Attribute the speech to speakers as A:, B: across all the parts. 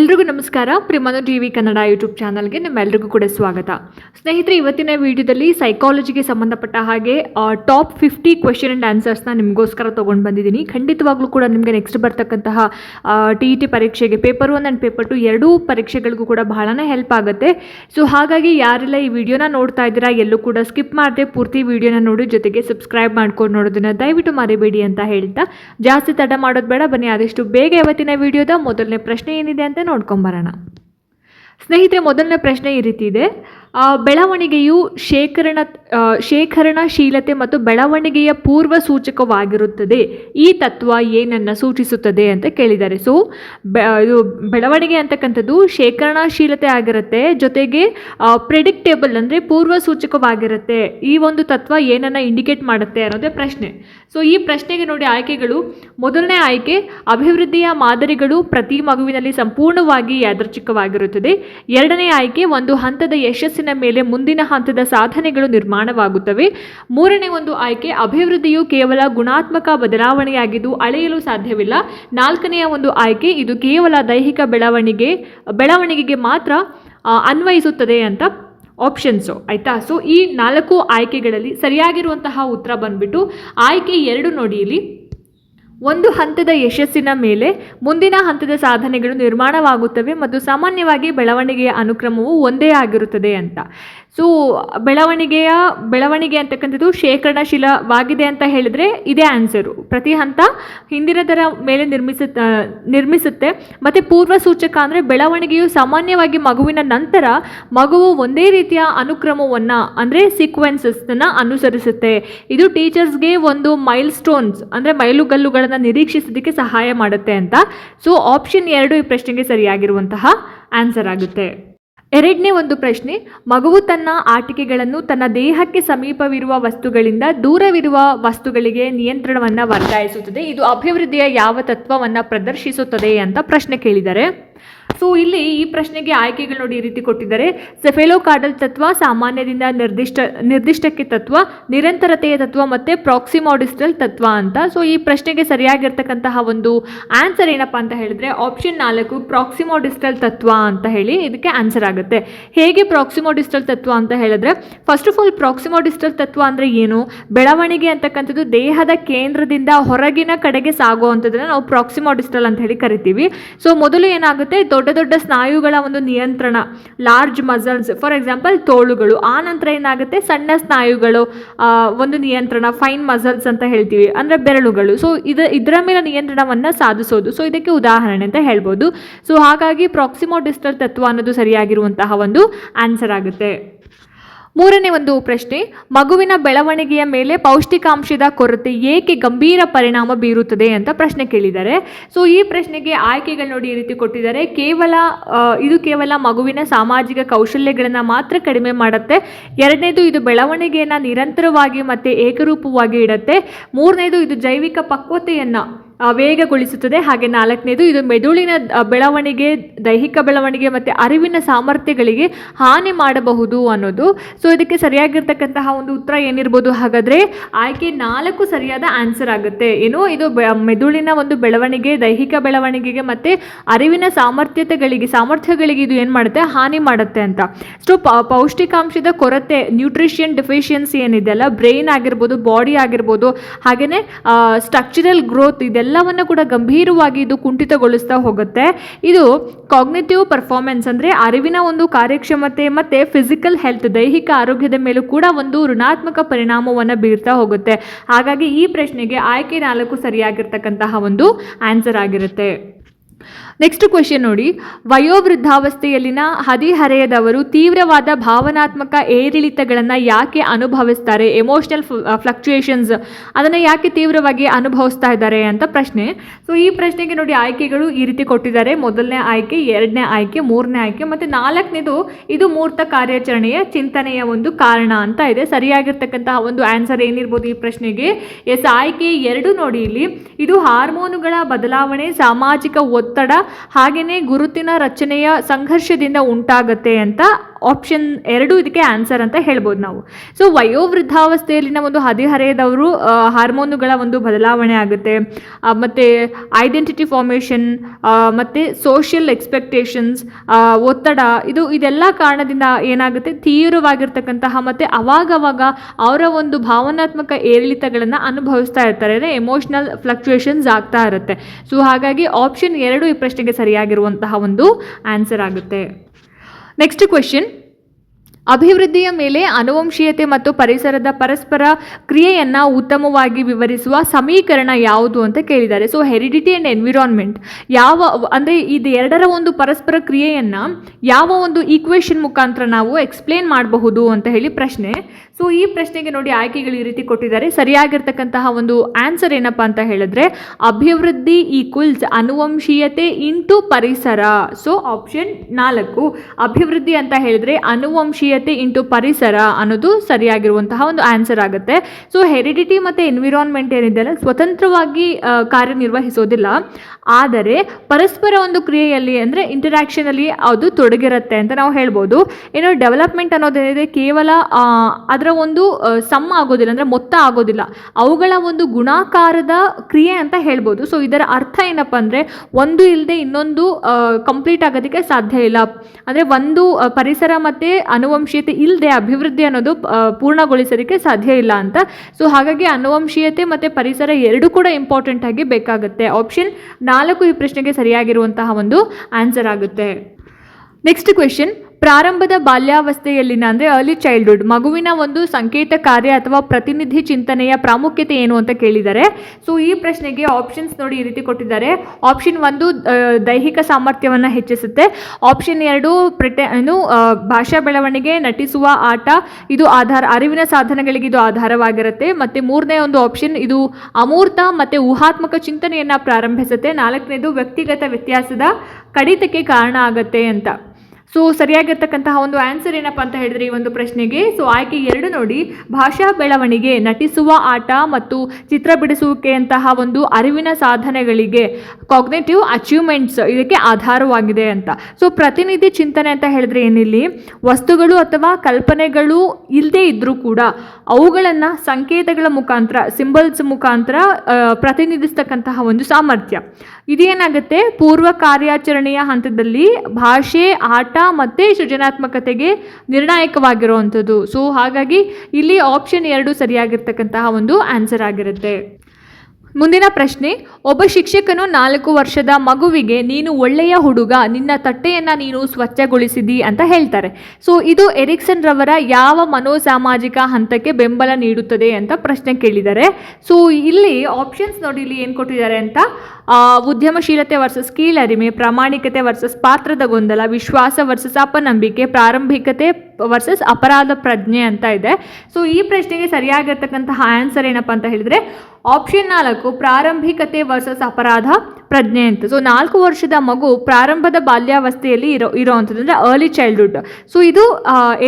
A: ಎಲ್ರಿಗೂ ನಮಸ್ಕಾರ. ಪ್ರಿಮನು ಟಿ ವಿ ಕನ್ನಡ ಯೂಟ್ಯೂಬ್ ಚಾನಲ್ಗೆ ನಿಮ್ಮೆಲ್ಲರಿಗೂ ಕೂಡ ಸ್ವಾಗತ. ಸ್ನೇಹಿತರೆ, ಇವತ್ತಿನ ವಿಡಿಯೋದಲ್ಲಿ ಸೈಕಾಲಜಿಗೆ ಸಂಬಂಧಪಟ್ಟ ಹಾಗೆ ಟಾಪ್ ಫಿಫ್ಟಿ ಕ್ವೆಶನ್ ಆ್ಯಂಡ್ ಆನ್ಸರ್ಸ್ನ ನಿಮಗೋಸ್ಕರ ತೊಗೊಂಡು ಬಂದಿದ್ದೀನಿ. ಖಂಡಿತವಾಗ್ಲೂ ಕೂಡ ನಿಮಗೆ ನೆಕ್ಸ್ಟ್ ಬರ್ತಕ್ಕಂತಹ ಟಿ ಇ ಟಿ ಪರೀಕ್ಷೆಗೆ paper one and paper two ಎರಡೂ ಪರೀಕ್ಷೆಗಳಿಗೂ ಕೂಡ ಬಹಳನೇ ಹೆಲ್ಪ್ ಆಗುತ್ತೆ. ಸೊ ಹಾಗಾಗಿ ಯಾರೆಲ್ಲ ಈ ವಿಡಿಯೋನ ನೋಡ್ತಾ ಇದ್ದೀರಾ, ಎಲ್ಲೂ ಕೂಡ ಸ್ಕಿಪ್ ಮಾಡದೆ, ಪೂರ್ತಿ ವಿಡಿಯೋನ ನೋಡಿ ಜೊತೆಗೆ ಸಬ್ಸ್ಕ್ರೈಬ್ ಮಾಡ್ಕೊಂಡು ನೋಡೋದನ್ನು ದಯವಿಟ್ಟು ಮರಿಬೇಡಿ ಅಂತ ಹೇಳ್ತಾ ಜಾಸ್ತಿ ತಡ ಮಾಡೋದು ಬೇಡ. ಬನ್ನಿ, ಆದಷ್ಟು ಬೇಗ ಇವತ್ತಿನ ವಿಡಿಯೋದ ಮೊದಲನೇ ಪ್ರಶ್ನೆ ಏನಿದೆ ಅಂತ ನೋಡ್ಕೊಂಬರೋಣ. ಸ್ನೇಹಿತರೆ ಮೊದಲನೇ ಪ್ರಶ್ನೆ ಈ ರೀತಿ ಇದೆ. ಬೆಳವಣಿಗೆಯು ಶೇಖರಣ ಶೇಖರಣಾಶೀಲತೆ ಮತ್ತು ಬೆಳವಣಿಗೆಯ ಪೂರ್ವ ಸೂಚಕವಾಗಿರುತ್ತದೆ ಈ ತತ್ವ ಏನನ್ನು ಸೂಚಿಸುತ್ತದೆ ಅಂತ ಕೇಳಿದ್ದಾರೆ. ಸೊ ಇದು ಬೆಳವಣಿಗೆ ಅಂತಕ್ಕಂಥದ್ದು ಶೇಖರಣಾಶೀಲತೆ ಆಗಿರುತ್ತೆ, ಜೊತೆಗೆ ಪ್ರೆಡಿಕ್ಟೇಬಲ್ ಅಂದರೆ ಪೂರ್ವ ಸೂಚಕವಾಗಿರುತ್ತೆ ಈ ಒಂದು ತತ್ವ ಏನನ್ನು ಇಂಡಿಕೇಟ್ ಮಾಡುತ್ತೆ ಅನ್ನೋದೇ ಪ್ರಶ್ನೆ. ಸೊ ಈ ಪ್ರಶ್ನೆಗೆ ನೋಡಿ ಆಯ್ಕೆಗಳು. ಮೊದಲನೇ ಆಯ್ಕೆ, ಅಭಿವೃದ್ಧಿಯ ಮಾದರಿಗಳು ಪ್ರತಿ ಮಗುವಿನಲ್ಲಿ ಸಂಪೂರ್ಣವಾಗಿ ಯಾದೃಚ್ಛಿಕವಾಗಿರುತ್ತದೆ. ಎರಡನೇ ಆಯ್ಕೆ, ಒಂದು ಹಂತದ ಯಶಸ್ಸಿನ ಮೇಲೆ ಮುಂದಿನ ಹಂತದ ಸಾಧನೆಗಳು ನಿರ್ಮಾಣವಾಗುತ್ತವೆ. ಮೂರನೇ ಒಂದು ಆಯ್ಕೆ, ಅಭಿವೃದ್ಧಿಯು ಕೇವಲ ಗುಣಾತ್ಮಕ ಬದಲಾವಣೆಯಾಗಿದ್ದು ಅಳೆಯಲು ಸಾಧ್ಯವಿಲ್ಲ. ನಾಲ್ಕನೆಯ ಒಂದು ಆಯ್ಕೆ, ಇದು ಕೇವಲ ದೈಹಿಕ ಬೆಳವಣಿಗೆ, ಬೆಳವಣಿಗೆಗೆ ಮಾತ್ರ ಅನ್ವಯಿಸುತ್ತದೆ ಅಂತ ಆಪ್ಷನ್ಸು ಆಯಿತಾ? ಸೊ ಈ ನಾಲ್ಕು ಆಯ್ಕೆಗಳಲ್ಲಿ ಸರಿಯಾಗಿರುವಂತಹ ಉತ್ತರ ಬಂದ್ಬಿಟ್ಟು, ಆಯ್ಕೆ ಎರಡು ನೋಡಿ ಇಲ್ಲಿ. ಒಂದು ಹಂತದ ಯಶಸ್ಸಿನ ಮೇಲೆ ಮುಂದಿನ ಹಂತದ ಸಾಧನೆಗಳು ನಿರ್ಮಾಣವಾಗುತ್ತವೆ ಮತ್ತು ಸಾಮಾನ್ಯವಾಗಿ ಬೆಳವಣಿಗೆಯ ಅನುಕ್ರಮವು ಒಂದೇ ಆಗಿರುತ್ತದೆ ಅಂತ. ಸೊ ಬೆಳವಣಿಗೆಯ, ಬೆಳವಣಿಗೆ ಅಂತಕ್ಕಂಥದ್ದು ಶೇಖರಣಶೀಲವಾಗಿದೆ ಅಂತ ಹೇಳಿದ್ರೆ ಇದೇ ಆನ್ಸರು ಪ್ರತಿ ಹಂತ ಹಿಂದಿನದರ ಮೇಲೆ ನಿರ್ಮಿಸುತ್ತ ನಿರ್ಮಿಸುತ್ತೆ. ಮತ್ತು ಪೂರ್ವ ಸೂಚಕ ಅಂದರೆ ಬೆಳವಣಿಗೆಯು ಸಾಮಾನ್ಯವಾಗಿ ಮಗುವಿನ ನಂತರ ಮಗುವು ಒಂದೇ ರೀತಿಯ ಅನುಕ್ರಮವನ್ನು ಅಂದರೆ ಸೀಕ್ವೆನ್ಸಸ್ನ ಅನುಸರಿಸುತ್ತೆ. ಇದು ಟೀಚರ್ಸ್ಗೆ ಒಂದು ಮೈಲ್ ಸ್ಟೋನ್ಸ್ ಅಂದರೆ ಮೈಲುಗಲ್ಲುಗಳನ್ನು ನಿರೀಕ್ಷಿಸೋದಕ್ಕೆ ಸಹಾಯ ಮಾಡುತ್ತೆ ಅಂತ. ಸೊ ಆಪ್ಷನ್ ಎರಡು ಈ ಪ್ರಶ್ನೆಗೆ ಸರಿಯಾಗಿರುವಂತಹ ಆನ್ಸರ್ ಆಗುತ್ತೆ. ಎರಡನೇ ಒಂದು ಪ್ರಶ್ನೆ, ಮಗುವು ತನ್ನ ಆಟಿಕೆಗಳನ್ನು ತನ್ನ ದೇಹಕ್ಕೆ ಸಮೀಪವಿರುವ ವಸ್ತುಗಳಿಂದ ದೂರವಿರುವ ವಸ್ತುಗಳಿಗೆ ನಿಯಂತ್ರಣವನ್ನು ವರ್ಗಾಯಿಸುತ್ತದೆ. ಇದು ಅಭಿವೃದ್ಧಿಯ ಯಾವ ತತ್ವವನ್ನು ಪ್ರದರ್ಶಿಸುತ್ತದೆ ಅಂತ ಪ್ರಶ್ನೆ ಕೇಳಿದ್ದಾರೆ ಸೊ ಇಲ್ಲಿ ಈ ಪ್ರಶ್ನೆಗೆ ಆಯ್ಕೆಗಳು ನೋಡಿ ಈ ರೀತಿ ಕೊಟ್ಟಿದ್ದಾರೆ. ಸೆಫೆಲೋಕಾರ್ಡಲ್ ತತ್ವ ಸಾಮಾನ್ಯದಿಂದ ನಿರ್ದಿಷ್ಟ, ನಿರ್ದಿಷ್ಟಕ್ಕೆ ತತ್ವ, ನಿರಂತರತೆಯ ತತ್ವ ಮತ್ತು ಪ್ರಾಕ್ಸಿಮಾಡಿಸ್ಟಲ್ ತತ್ವ ಅಂತ. ಸೊ ಈ ಪ್ರಶ್ನೆಗೆ ಸರಿಯಾಗಿರ್ತಕ್ಕಂತಹ ಒಂದು ಆನ್ಸರ್ ಏನಪ್ಪ ಅಂತ ಹೇಳಿದ್ರೆ ಆಪ್ಷನ್ ನಾಲ್ಕು ಪ್ರಾಕ್ಸಿಮೋಡಿಸ್ಟಲ್ ತತ್ವ ಅಂತ ಹೇಳಿ ಇದಕ್ಕೆ ಆನ್ಸರ್ ಆಗುತ್ತೆ. ಹೇಗೆ ಪ್ರಾಕ್ಸಿಮೋಡಿಸ್ಟಲ್ ತತ್ವ ಅಂತ ಹೇಳಿದ್ರೆ ಫಸ್ಟ್ ಆಫ್ ಆಲ್ ಪ್ರಾಕ್ಸಿಮೋಡಿಸ್ಟಲ್ ತತ್ವ ಅಂದರೆ ಏನು? ಬೆಳವಣಿಗೆ ಅಂತಕ್ಕಂಥದ್ದು ದೇಹದ ಕೇಂದ್ರದಿಂದ ಹೊರಗಿನ ಕಡೆಗೆ ಸಾಗುವಂಥದ್ದನ್ನು ನಾವು ಪ್ರಾಕ್ಸಿಮೋಡಿಸ್ಟಲ್ ಅಂತ ಹೇಳಿ ಕರಿತೀವಿ. ಸೊ ಮೊದಲು ಏನಾಗುತ್ತೆ? ದೊಡ್ಡ ದೊಡ್ಡ ಸ್ನಾಯುಗಳ ಒಂದು ನಿಯಂತ್ರಣ ಲಾರ್ಜ್ ಮಸಲ್ಸ್ ಫಾರ್ ಎಕ್ಸಾಂಪಲ್ ತೋಳುಗಳು. ಆ ನಂತರ ಏನಾಗುತ್ತೆ? ಸಣ್ಣ ಸ್ನಾಯುಗಳು ಒಂದು ನಿಯಂತ್ರಣ ಫೈನ್ ಮಸಲ್ಸ್ ಅಂತ ಹೇಳ್ತೀವಿ. ಅಂದರೆ ಬೆರಳುಗಳು. ಸೊ ಇದು, ಇದರ ಮೇಲೆ ನಿಯಂತ್ರಣವನ್ನು ಸಾಧಿಸೋದು. ಸೊ ಇದಕ್ಕೆ ಉದಾಹರಣೆ ಅಂತ ಹೇಳ್ಬೋದು. ಸೊ ಹಾಗಾಗಿ ಪ್ರಾಕ್ಸಿಮೋಡಿಸ್ಟಲ್ ತತ್ವ ಅನ್ನೋದು ಸರಿಯಾಗಿರುವಂತಹ ಒಂದು ಆನ್ಸರ್ ಆಗುತ್ತೆ. ಮೂರನೇ ಒಂದು ಪ್ರಶ್ನೆ, ಮಗುವಿನ ಬೆಳವಣಿಗೆಯ ಮೇಲೆ ಪೌಷ್ಟಿಕಾಂಶದ ಕೊರತೆ ಏಕೆ ಗಂಭೀರ ಪರಿಣಾಮ ಬೀರುತ್ತದೆ ಅಂತ ಪ್ರಶ್ನೆ ಕೇಳಿದ್ದಾರೆ. ಸೊ ಈ ಪ್ರಶ್ನೆಗೆ ಆಯ್ಕೆಗಳು ನೋಡಿ ಈ ರೀತಿ ಕೊಟ್ಟಿದ್ದಾರೆ. ಕೇವಲ ಇದು ಕೇವಲ ಮಗುವಿನ ಸಾಮಾಜಿಕ ಕೌಶಲ್ಯಗಳನ್ನು ಮಾತ್ರ ಕಡಿಮೆ ಮಾಡುತ್ತೆ. ಎರಡನೇದು ಇದು ಬೆಳವಣಿಗೆಯನ್ನು ನಿರಂತರವಾಗಿ ಮತ್ತು ಏಕರೂಪವಾಗಿ ಇಡುತ್ತೆ. ಮೂರನೇದು ಇದು ಜೈವಿಕ ಪಕ್ವತೆಯನ್ನು ವೇಗಗೊಳಿಸುತ್ತದೆ. ಹಾಗೆ ನಾಲ್ಕನೇದು, ಇದು ಮೆದುಳಿನ ಬೆಳವಣಿಗೆ, ದೈಹಿಕ ಬೆಳವಣಿಗೆ ಮತ್ತು ಅರಿವಿನ ಸಾಮರ್ಥ್ಯಗಳಿಗೆ ಹಾನಿ ಮಾಡಬಹುದು ಅನ್ನೋದು. ಸೊ ಇದಕ್ಕೆ ಸರಿಯಾಗಿರ್ತಕ್ಕಂತಹ ಒಂದು ಉತ್ತರ ಏನಿರ್ಬೋದು? ಹಾಗಾದರೆ ಆಯ್ಕೆ ನಾಲ್ಕು ಸರಿಯಾದ ಆನ್ಸರ್ ಆಗುತ್ತೆ. ಏನು? ಇದು ಮೆದುಳಿನ ಒಂದು ಬೆಳವಣಿಗೆ, ದೈಹಿಕ ಬೆಳವಣಿಗೆಗೆ ಮತ್ತು ಅರಿವಿನ ಸಾಮರ್ಥ್ಯತೆಗಳಿಗೆ, ಸಾಮರ್ಥ್ಯಗಳಿಗೆ ಇದು ಏನು ಮಾಡುತ್ತೆ? ಹಾನಿ ಮಾಡುತ್ತೆ ಅಂತ. ಸೊ ಪೌಷ್ಟಿಕಾಂಶದ ಕೊರತೆ ನ್ಯೂಟ್ರಿಷಿಯನ್ ಡೆಫಿಷಿಯನ್ಸಿ ಏನಿದೆ ಅಲ್ಲ ಬ್ರೈನ್ ಆಗಿರ್ಬೋದು ಬಾಡಿ ಆಗಿರ್ಬೋದು ಹಾಗೆಯೇ ಸ್ಟ್ರಕ್ಚರಲ್ ಗ್ರೋತ್ ಇದೆಲ್ಲವನ್ನು ಕೂಡ ಗಂಭೀರವಾಗಿ ಇದು ಕುಂಠಿತಗೊಳಿಸ್ತಾ ಹೋಗುತ್ತೆ. ಇದು ಕಾಗ್ನೇಟಿವ್ ಪರ್ಫಾರ್ಮೆನ್ಸ್ ಅಂದರೆ ಅರಿವಿನ ಒಂದು ಕಾರ್ಯಕ್ಷಮತೆ ಮತ್ತು ಫಿಸಿಕಲ್ ಹೆಲ್ತ್ ದೈಹಿಕ ಆರೋಗ್ಯದ ಮೇಲೂ ಕೂಡ ಒಂದು ಋಣಾತ್ಮಕ ಪರಿಣಾಮವನ್ನು ಬೀರ್ತಾ ಹೋಗುತ್ತೆ. ಹಾಗಾಗಿ ಈ ಪ್ರಶ್ನೆಗೆ ಆಯ್ಕೆ ನಾಲ್ಕು ಸರಿಯಾಗಿರ್ತಕ್ಕಂತಹ ಒಂದು ಆನ್ಸರ್ ಆಗಿರುತ್ತೆ. ನೆಕ್ಸ್ಟ್ ಕ್ವೆಶನ್ ನೋಡಿ. ವಯೋವೃದ್ಧಾವಸ್ಥೆಯಲ್ಲಿನ ಹದಿಹರೆಯದವರು ತೀವ್ರವಾದ ಭಾವನಾತ್ಮಕ ಏರಿಳಿತಗಳನ್ನು ಯಾಕೆ ಅನುಭವಿಸ್ತಾರೆ? ಎಮೋಷನಲ್ ಫ್ಲಕ್ಚುಯೇಷನ್ಸ್ ಅದನ್ನು ಯಾಕೆ ತೀವ್ರವಾಗಿ ಅನುಭವಿಸ್ತಾ ಇದ್ದಾರೆ ಅಂತ ಪ್ರಶ್ನೆ. ಸೊ ಈ ಪ್ರಶ್ನೆಗೆ ನೋಡಿ ಆಯ್ಕೆಗಳು ಈ ರೀತಿ ಕೊಟ್ಟಿದ್ದಾರೆ. ಮೊದಲನೇ ಆಯ್ಕೆ, ಎರಡನೇ ಆಯ್ಕೆ, ಮೂರನೇ ಆಯ್ಕೆ ಮತ್ತು ನಾಲ್ಕನೇದು ಇದು ಮೂರ್ತ ಕಾರ್ಯಾಚರಣೆಯ ಚಿಂತನೆಯ ಒಂದು ಕಾರಣ ಅಂತ ಇದೆ. ಸರಿಯಾಗಿರ್ತಕ್ಕಂತಹ ಒಂದು ಆನ್ಸರ್ ಏನಿರ್ಬೋದು ಈ ಪ್ರಶ್ನೆಗೆ? ಎಸ್ ಆಯ್ಕೆ ಎರಡು ನೋಡಿ ಇಲ್ಲಿ. ಇದು ಹಾರ್ಮೋನುಗಳ ಬದಲಾವಣೆ, ಸಾಮಾಜಿಕ ಒತ್ತಡ ಹಾಗೆಯೇ ಗುರುತಿನ ರಚನೆಯ ಸಂಘರ್ಷದಿಂದ ಉಂಟಾಗತ್ತೆ ಅಂತ ಆಪ್ಷನ್ ಎರಡು ಇದಕ್ಕೆ ಆನ್ಸರ್ ಅಂತ ಹೇಳ್ಬೋದು ನಾವು. ಸೊ ವಯೋವೃದ್ಧಾವಸ್ಥೆಯಲ್ಲಿನ ಒಂದು ಹದಿಹರೆಯದವರು ಹಾರ್ಮೋನುಗಳ ಒಂದು ಬದಲಾವಣೆ ಆಗುತ್ತೆ. ಮತ್ತು ಐಡೆಂಟಿಟಿ ಫಾರ್ಮೇಷನ್ ಮತ್ತು ಸೋಷಿಯಲ್ ಎಕ್ಸ್ಪೆಕ್ಟೇಷನ್ಸ್ ಒತ್ತಡ, ಇದು ಇದೆಲ್ಲ ಕಾರಣದಿಂದ ಏನಾಗುತ್ತೆ? ತೀವ್ರವಾಗಿರ್ತಕ್ಕಂತಹ ಮತ್ತು ಅವಾಗವಾಗ ಅವರ ಒಂದು ಭಾವನಾತ್ಮಕ ಏರಿಳಿತಗಳನ್ನು ಅನುಭವಿಸ್ತಾ ಇರ್ತಾರೆ. ಅಂದರೆ ಎಮೋಷ್ನಲ್ ಫ್ಲಕ್ಚುಯೇಷನ್ಸ್ ಆಗ್ತಾ ಇರುತ್ತೆ. ಸೊ ಹಾಗಾಗಿ ಆಪ್ಷನ್ ಎರಡು ಈ ಪ್ರಶ್ನೆಗೆ ಸರಿಯಾಗಿರುವಂತಹ ಒಂದು ಆನ್ಸರ್ ಆಗುತ್ತೆ. ನೆಕ್ಸ್ಟ್ ಕ್ವೆಶನ್ ಅಭಿವೃದ್ಧಿಯ ಮೇಲೆ ಅನುವಂಶೀಯತೆ ಮತ್ತು ಪರಿಸರದ ಪರಸ್ಪರ ಕ್ರಿಯೆಯನ್ನು ಉತ್ತಮವಾಗಿ ವಿವರಿಸುವ ಸಮೀಕರಣ ಯಾವುದು ಅಂತ ಕೇಳಿದ್ದಾರೆ. ಸೊ ಹೆರಿಡಿಟಿ ಆ್ಯಂಡ್ ಎನ್ವಿರಾನ್ಮೆಂಟ್ ಯಾವ, ಅಂದರೆ ಇದು ಎರಡರ ಒಂದು ಪರಸ್ಪರ ಕ್ರಿಯೆಯನ್ನು ಯಾವ ಒಂದು ಈಕ್ವೇಷನ್ ಮುಖಾಂತರ ನಾವು ಎಕ್ಸ್ಪ್ಲೇನ್ ಮಾಡಬಹುದು ಅಂತ ಹೇಳಿ ಪ್ರಶ್ನೆ. ಸೊ ಈ ಪ್ರಶ್ನೆಗೆ ನೋಡಿ ಆಯ್ಕೆಗಳು ಈ ರೀತಿ ಕೊಟ್ಟಿದ್ದಾರೆ. ಸರಿಯಾಗಿರ್ತಕ್ಕಂತಹ ಒಂದು ಆನ್ಸರ್ ಏನಪ್ಪ ಅಂತ ಹೇಳಿದ್ರೆ ಅಭಿವೃದ್ಧಿ ಈಕ್ವಲ್ಸ್ ಅನುವಂಶೀಯತೆ ಇಂಟು ಪರಿಸರ. ಸೊ ಆಪ್ಷನ್ ನಾಲ್ಕು ಅಭಿವೃದ್ಧಿ ಅಂತ ಹೇಳಿದ್ರೆ ಅನುವಂಶೀಯತೆ ಇಂಟು ಪರಿಸರ ಅನ್ನೋದು ಸರಿಯಾಗಿರುವಂತಹ ಒಂದು ಆನ್ಸರ್ ಆಗುತ್ತೆ. ಸೊ ಹೆರಿಡಿಟಿ ಮತ್ತು ಎನ್ವಿರಾನ್ಮೆಂಟ್ ಏನಿದೆಯಲ್ಲ ಸ್ವತಂತ್ರವಾಗಿ ಕಾರ್ಯನಿರ್ವಹಿಸೋದಿಲ್ಲ. ಆದರೆ ಪರಸ್ಪರ ಒಂದು ಕ್ರಿಯೆಯಲ್ಲಿ ಅಂದರೆ ಇಂಟರಾಕ್ಷನಲ್ಲಿ ಅದು ತೊಡಗಿರುತ್ತೆ ಅಂತ ನಾವು ಹೇಳ್ಬೋದು. ಏನೋ ಡೆವಲಪ್ಮೆಂಟ್ ಅನ್ನೋದೇನಿದೆ ಕೇವಲ ಆ, ಒಂದು ಸಮ್ ಆಗೋದಿಲ್ಲ, ಅಂದರೆ ಮೊತ್ತ ಆಗೋದಿಲ್ಲ. ಅವುಗಳ ಒಂದು ಗುಣಾಕಾರದ ಕ್ರಿಯೆ ಅಂತ ಹೇಳ್ಬೋದು. ಸೊ ಇದರ ಅರ್ಥ ಏನಪ್ಪ ಅಂದರೆ, ಒಂದು ಇಲ್ಲದೆ ಇನ್ನೊಂದು ಕಂಪ್ಲೀಟ್ ಆಗೋದಕ್ಕೆ ಸಾಧ್ಯ ಇಲ್ಲ. ಅಂದರೆ ಒಂದು ಪರಿಸರ ಮತ್ತು ಅನುವಂಶೀಯತೆ ಇಲ್ಲದೆ ಅಭಿವೃದ್ಧಿ ಅನ್ನೋದು ಪೂರ್ಣಗೊಳಿಸೋದಕ್ಕೆ ಸಾಧ್ಯ ಇಲ್ಲ ಅಂತ. ಸೊ ಹಾಗಾಗಿ ಅನುವಂಶೀಯತೆ ಮತ್ತು ಪರಿಸರ ಎರಡೂ ಕೂಡ ಇಂಪಾರ್ಟೆಂಟ್ ಆಗಿ ಬೇಕಾಗುತ್ತೆ. ಆಪ್ಷನ್ ನಾಲ್ಕು ಈ ಪ್ರಶ್ನೆಗೆ ಸರಿಯಾಗಿರುವಂತಹ ಒಂದು ಆನ್ಸರ್ ಆಗುತ್ತೆ. ನೆಕ್ಸ್ಟ್ ಕ್ವೆಶನ್ ಪ್ರಾರಂಭದ ಬಾಲ್ಯಾವಸ್ಥೆಯಲ್ಲಿನ ಅಂದರೆ ಅರ್ಲಿ ಚೈಲ್ಡ್ಹುಡ್ ಮಗುವಿನ ಒಂದು ಸಂಕೇತ ಕಾರ್ಯ ಅಥವಾ ಪ್ರತಿನಿಧಿ ಚಿಂತನೆಯ ಪ್ರಾಮುಖ್ಯತೆ ಏನು ಅಂತ ಕೇಳಿದ್ದಾರೆ ಸೊ ಈ ಪ್ರಶ್ನೆಗೆ ಆಪ್ಷನ್ಸ್ ನೋಡಿ ಈ ರೀತಿ ಕೊಟ್ಟಿದ್ದಾರೆ. ಆಪ್ಷನ್ ಒಂದು ದೈಹಿಕ ಸಾಮರ್ಥ್ಯವನ್ನು ಹೆಚ್ಚಿಸುತ್ತೆ. ಆಪ್ಷನ್ ಎರಡು ಪ್ರಟೆ ಏನು ಭಾಷಾ ಬೆಳವಣಿಗೆ ನಟಿಸುವ ಆಟ, ಇದು ಆಧಾರ, ಅರಿವಿನ ಸಾಧನಗಳಿಗೆ ಇದು ಆಧಾರವಾಗಿರುತ್ತೆ. ಮತ್ತು ಮೂರನೇ ಒಂದು ಆಪ್ಷನ್ ಇದು ಅಮೂರ್ತ ಮತ್ತು ಊಹಾತ್ಮಕ ಚಿಂತನೆಯನ್ನು ಪ್ರಾರಂಭಿಸುತ್ತೆ. ನಾಲ್ಕನೇದು ವ್ಯಕ್ತಿಗತ ವ್ಯತ್ಯಾಸದ ಕಡಿತಕ್ಕೆ ಕಾರಣ ಆಗುತ್ತೆ ಅಂತ. ಸೊ ಸರಿಯಾಗಿರ್ತಕ್ಕಂತಹ ಒಂದು ಆನ್ಸರ್ ಏನಪ್ಪ ಅಂತ ಹೇಳಿದ್ರೆ ಈ ಒಂದು ಪ್ರಶ್ನೆಗೆ. ಸೊ ಆಯ್ಕೆ ಎರಡು ನೋಡಿ. ಭಾಷಾ ಬೆಳವಣಿಗೆ, ನಟಿಸುವ ಆಟ ಮತ್ತು ಚಿತ್ರ ಬಿಡಿಸುವಿಕೆಯಂತಹ ಒಂದು ಅರಿವಿನ ಸಾಧನೆಗಳಿಗೆ ಕಾಗ್ನೇಟಿವ್ ಅಚೀವ್ಮೆಂಟ್ಸ್ ಇದಕ್ಕೆ ಆಧಾರವಾಗಿದೆ ಅಂತ. ಸೊ ಪ್ರತಿನಿಧಿ ಚಿಂತನೆ ಅಂತ ಹೇಳಿದ್ರೆ ಏನಿಲ್ಲಿ? ವಸ್ತುಗಳು ಅಥವಾ ಕಲ್ಪನೆಗಳು ಇಲ್ಲದೇ ಇದ್ದರೂ ಕೂಡ ಅವುಗಳನ್ನು ಸಂಕೇತಗಳ ಮುಖಾಂತರ ಸಿಂಬಲ್ಸ್ ಮುಖಾಂತರ ಪ್ರತಿನಿಧಿಸ್ತಕ್ಕಂತಹ ಒಂದು ಸಾಮರ್ಥ್ಯ. ಇದೇನಾಗುತ್ತೆ? ಪೂರ್ವ ಕಾರ್ಯಾಚರಣೆಯ ಹಂತದಲ್ಲಿ ಭಾಷೆ, ಆಟ ಮತ್ತು ಸೃಜನಾತ್ಮಕತೆಗೆ ನಿರ್ಣಾಯಕವಾಗಿರುವಂಥದ್ದು. ಸೊ ಹಾಗಾಗಿ ಇಲ್ಲಿ ಆಪ್ಷನ್ ಎರಡು ಸರಿಯಾಗಿರ್ತಕ್ಕಂತಹ ಒಂದು ಆನ್ಸರ್ ಆಗಿರುತ್ತೆ. ಮುಂದಿನ ಪ್ರಶ್ನೆ, ಒಬ್ಬ ಶಿಕ್ಷಕನು ನಾಲ್ಕು ವರ್ಷದ ಮಗುವಿಗೆ, ನೀನು ಒಳ್ಳೆಯ ಹುಡುಗ, ನಿನ್ನ ತಟ್ಟೆಯನ್ನು ನೀನು ಸ್ವಚ್ಛಗೊಳಿಸಿದಿ ಅಂತ ಹೇಳ್ತಾರೆ. ಸೊ ಇದು ಎರಿಕ್ಸನ್ ರವರ ಯಾವ ಮನೋಸಾಮಾಜಿಕ ಹಂತಕ್ಕೆ ಬೆಂಬಲ ನೀಡುತ್ತದೆ ಅಂತ ಪ್ರಶ್ನೆ ಕೇಳಿದ್ದಾರೆ ಸೊ ಇಲ್ಲಿ ಆಪ್ಷನ್ಸ್ ನೋಡಿ ಇಲ್ಲಿ ಏನು ಕೊಟ್ಟಿದ್ದಾರೆ ಅಂತ ಉದ್ಯಮಶೀಲತೆ ವರ್ಸಸ್ ಕೀಳರಿಮೆ, ಪ್ರಾಮಾಣಿಕತೆ ವರ್ಸಸ್ ಪಾತ್ರದ ಗೊಂದಲ, ವಿಶ್ವಾಸ ವರ್ಸಸ್ ಅಪನಂಬಿಕೆ, ಪ್ರಾರಂಭಿಕತೆ ವರ್ಸಸ್ ಅಪರಾಧ ಪ್ರಜ್ಞೆ ಅಂತ ಇದೆ. ಸೊ ಈ ಪ್ರಶ್ನೆಗೆ ಸರಿಯಾಗಿರ್ತಕ್ಕಂತಹ ಆನ್ಸರ್ ಏನಪ್ಪ ಅಂತ ಹೇಳಿದ್ರೆ ಆಪ್ಷನ್ ನಾಲ್ಕು, ಪ್ರಾರಂಭಿಕತೆ ವರ್ಸಸ್ ಅಪರಾಧ. ಪ್ರಜ್ಞೆ ಅಂತ. ಸೊ ನಾಲ್ಕು ವರ್ಷದ ಮಗು ಪ್ರಾರಂಭದ ಬಾಲ್ಯಾವಸ್ಥೆಯಲ್ಲಿ ಇರೋ ಇರೋವಂಥದ್ದು ಅಂದರೆ ಅರ್ಲಿ ಚೈಲ್ಡ್ಹುಡ್ ಸೊ ಇದು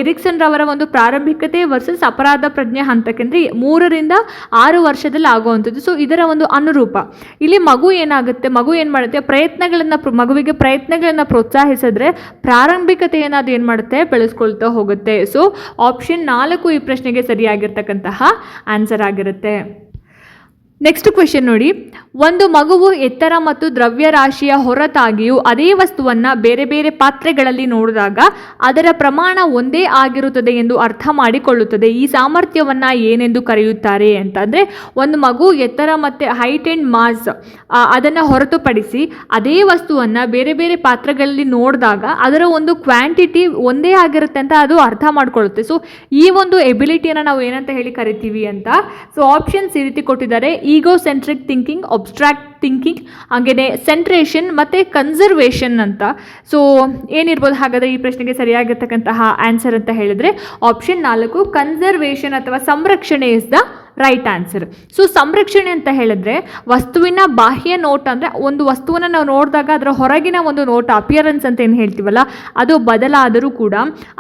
A: ಎರಿಕ್ಸನ್ ರವರ ಒಂದು ಪ್ರಾರಂಭಿಕತೆ ವರ್ಸಸ್ ಅಪರಾಧ ಪ್ರಜ್ಞೆ ಹಂತಕ್ಕೆ ಮೂರರಿಂದ ಆರು ವರ್ಷದಲ್ಲಿ ಆಗುವಂಥದ್ದು. ಸೊ ಇದರ ಒಂದು ಅನುರೂಪ. ಇಲ್ಲಿ ಮಗು ಏನಾಗುತ್ತೆ? ಮಗು ಏನು ಮಾಡುತ್ತೆ? ಪ್ರಯತ್ನಗಳನ್ನು ಮಗುವಿಗೆ ಪ್ರಯತ್ನಗಳನ್ನು ಪ್ರೋತ್ಸಾಹಿಸಿದ್ರೆ ಪ್ರಾರಂಭಿಕತೆಯನ್ನು ಅದು ಏನು ಮಾಡುತ್ತೆ? ಬೆಳೆಸ್ಕೊಳ್ತಾ ಹೋಗುತ್ತೆ. ಸೊ ಆಪ್ಷನ್ ನಾಲ್ಕು ಈ ಪ್ರಶ್ನೆಗೆ ಸರಿಯಾಗಿರ್ತಕ್ಕಂತಹ ಆನ್ಸರ್ ಆಗಿರುತ್ತೆ. ನೆಕ್ಸ್ಟ್ ಕ್ವೆಶನ್ ನೋಡಿ. ಒಂದು ಮಗುವು ಎತ್ತರ ಮತ್ತು ದ್ರವ್ಯರಾಶಿಯ ಹೊರತಾಗಿಯೂ ಅದೇ ವಸ್ತುವನ್ನು ಬೇರೆ ಬೇರೆ ಪಾತ್ರೆಗಳಲ್ಲಿ ನೋಡಿದಾಗ ಅದರ ಪ್ರಮಾಣ ಒಂದೇ ಆಗಿರುತ್ತದೆ ಎಂದು ಅರ್ಥ ಮಾಡಿಕೊಳ್ಳುತ್ತದೆ. ಈ ಸಾಮರ್ಥ್ಯವನ್ನು ಏನೆಂದು ಕರೆಯುತ್ತಾರೆ ಅಂತಂದರೆ, ಒಂದು ಮಗು ಎತ್ತರ ಮತ್ತು ಹೈಟ್ ಆ್ಯಂಡ್ ಮಾಸ್ ಅದನ್ನು ಹೊರತುಪಡಿಸಿ ಅದೇ ವಸ್ತುವನ್ನು ಬೇರೆ ಬೇರೆ ಪಾತ್ರೆಗಳಲ್ಲಿ ನೋಡಿದಾಗ ಅದರ ಒಂದು ಕ್ವಾಂಟಿಟಿ ಒಂದೇ ಆಗಿರುತ್ತೆ ಅಂತ ಅದು ಅರ್ಥ ಮಾಡಿಕೊಳ್ಳುತ್ತೆ. ಸೊ ಈ ಒಂದು ಎಬಿಲಿಟಿಯನ್ನು ನಾವು ಏನಂತ ಹೇಳಿ ಕರಿತೀವಿ ಅಂತ. ಸೊ ಆಪ್ಷನ್ಸ್ ಈ ರೀತಿ ಕೊಟ್ಟಿದ್ದಾರೆ. Ego centric thinking abstract thinking ಹಾಗೆಯೇ ಸೆಂಟ್ರೇಷನ್ ಮತ್ತು ಕನ್ಸರ್ವೇಷನ್ ಅಂತ. ಸೊ ಏನಿರ್ಬೋದು? ಹಾಗಾದರೆ ಈ ಪ್ರಶ್ನೆಗೆ ಸರಿಯಾಗಿರ್ತಕ್ಕಂತಹ ಆನ್ಸರ್ ಅಂತ ಹೇಳಿದರೆ ಆಪ್ಷನ್ ನಾಲ್ಕು ಕನ್ಸರ್ವೇಷನ್ ಅಥವಾ ಸಂರಕ್ಷಣೆ is the right answer so ಸಂರಕ್ಷಣೆ ಅಂತ ಹೇಳಿದ್ರೆ ವಸ್ತುವಿನ ಬಾಹ್ಯ ನೋಟ ಅಂದರೆ ಒಂದು ವಸ್ತುವನ್ನು ನಾವು ನೋಡಿದಾಗ ಅದರ ಹೊರಗಿನ ಒಂದು ನೋಟ ಅಪಿಯರೆನ್ಸ್ ಅಂತ ಏನು ಹೇಳ್ತೀವಲ್ಲ, ಅದು ಬದಲಾದರೂ ಕೂಡ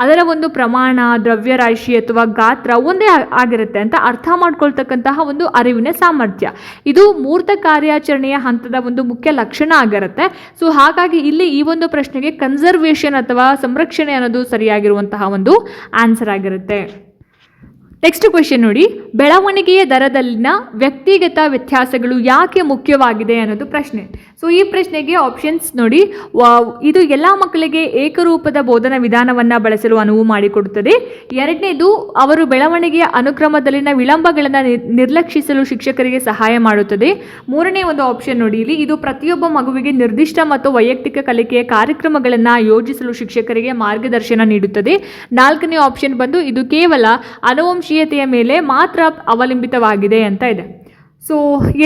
A: ಅದರ ಒಂದು ಪ್ರಮಾಣ ದ್ರವ್ಯರಾಶಿ ಅಥವಾ ಗಾತ್ರ ಒಂದೇ ಆಗಿರುತ್ತೆ ಅಂತ ಅರ್ಥ ಮಾಡ್ಕೊಳ್ತಕ್ಕಂತಹ ಒಂದು ಅರಿವಿನ ಸಾಮರ್ಥ್ಯ. ಇದು ಮೂರ್ತ ಕಾರ್ಯಾಚರಣೆಯ ಹಂತದ ಒಂದು ಮುಖ್ಯ ಲಕ್ಷಣ ಆಗಿರುತ್ತೆ. ಸೊ ಹಾಗಾಗಿ ಇಲ್ಲಿ ಈ ಒಂದು ಪ್ರಶ್ನೆಗೆ ಕನ್ಸರ್ವೇಷನ್ ಅಥವಾ ಸಂರಕ್ಷಣೆ ಅನ್ನೋದು ಸರಿಯಾಗಿರುವಂತಹ ಒಂದು ಆನ್ಸರ್ ಆಗಿರುತ್ತೆ. ನೆಕ್ಸ್ಟ್ ಕ್ವೆಶನ್ ನೋಡಿ. ಬೆಳವಣಿಗೆಯ ದರದಲ್ಲಿನ ವ್ಯಕ್ತಿಗತ ವ್ಯತ್ಯಾಸಗಳು ಯಾಕೆ ಮುಖ್ಯವಾಗಿದೆ ಅನ್ನೋದು ಪ್ರಶ್ನೆ. ಸೊ ಈ ಪ್ರಶ್ನೆಗೆ ಆಪ್ಷನ್ಸ್ ನೋಡಿ. ಇದು ಎಲ್ಲ ಮಕ್ಕಳಿಗೆ ಏಕರೂಪದ ಬೋಧನಾ ವಿಧಾನವನ್ನು ಬಳಸಲು ಅನುವು ಮಾಡಿಕೊಡುತ್ತದೆ. ಎರಡನೇದು, ಅವರು ಬೆಳವಣಿಗೆಯ ಅನುಕ್ರಮದಲ್ಲಿನ ವಿಳಂಬಗಳನ್ನು ನಿರ್- ನಿರ್ಲಕ್ಷಿಸಲು ಶಿಕ್ಷಕರಿಗೆ ಸಹಾಯ ಮಾಡುತ್ತದೆ. ಮೂರನೇ ಒಂದು ಆಪ್ಷನ್ ನೋಡಿ. ಇಲ್ಲಿ ಇದು ಪ್ರತಿಯೊಬ್ಬ ಮಗುವಿಗೆ ನಿರ್ದಿಷ್ಟ ಮತ್ತು ವೈಯಕ್ತಿಕ ಕಲಿಕೆಯ ಕಾರ್ಯಕ್ರಮಗಳನ್ನು ಯೋಜಿಸಲು ಶಿಕ್ಷಕರಿಗೆ ಮಾರ್ಗದರ್ಶನ ನೀಡುತ್ತದೆ. ನಾಲ್ಕನೇ ಆಪ್ಷನ್ ಬಂದು, ಇದು ಕೇವಲ ಅನುವಂಶೀಯತೆಯ ಮೇಲೆ ಮಾತ್ರ ಅವಲಂಬಿತವಾಗಿದೆ ಅಂತ ಇದೆ. ಸೊ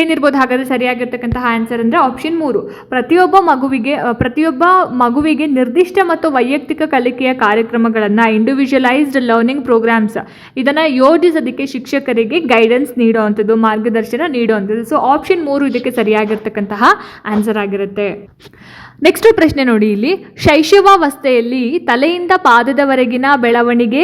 A: ಏನಿರ್ಬೋದು? ಹಾಗಾದರೆ ಸರಿಯಾಗಿರ್ತಕ್ಕಂತಹ ಆನ್ಸರ್ ಅಂದರೆ ಆಪ್ಷನ್ ಮೂರು. ಪ್ರತಿಯೊಬ್ಬ ಮಗುವಿಗೆ ಪ್ರತಿಯೊಬ್ಬ ಮಗುವಿಗೆ ನಿರ್ದಿಷ್ಟ ಮತ್ತು ವೈಯಕ್ತಿಕ ಕಲಿಕೆಯ ಕಾರ್ಯಕ್ರಮಗಳನ್ನು ಇಂಡಿವಿಜುವಲೈಸ್ಡ್ ಲರ್ನಿಂಗ್ ಪ್ರೋಗ್ರಾಮ್ಸ್ ಇದನ್ನು ಯೋಜಿಸೋದಕ್ಕೆ ಶಿಕ್ಷಕರಿಗೆ ಗೈಡೆನ್ಸ್ ನೀಡುವಂಥದ್ದು, ಮಾರ್ಗದರ್ಶನ ನೀಡುವಂಥದ್ದು. ಸೊ ಆಪ್ಷನ್ ಮೂರು ಇದಕ್ಕೆ ಸರಿಯಾಗಿರ್ತಕ್ಕಂತಹ ಆನ್ಸರ್ ಆಗಿರುತ್ತೆ. ನೆಕ್ಸ್ಟ್ ಪ್ರಶ್ನೆ ನೋಡಿ ಇಲ್ಲಿ. ಶೈಶವಾವಸ್ಥೆಯಲ್ಲಿ ತಲೆಯಿಂದ ಪಾದದವರೆಗಿನ ಬೆಳವಣಿಗೆ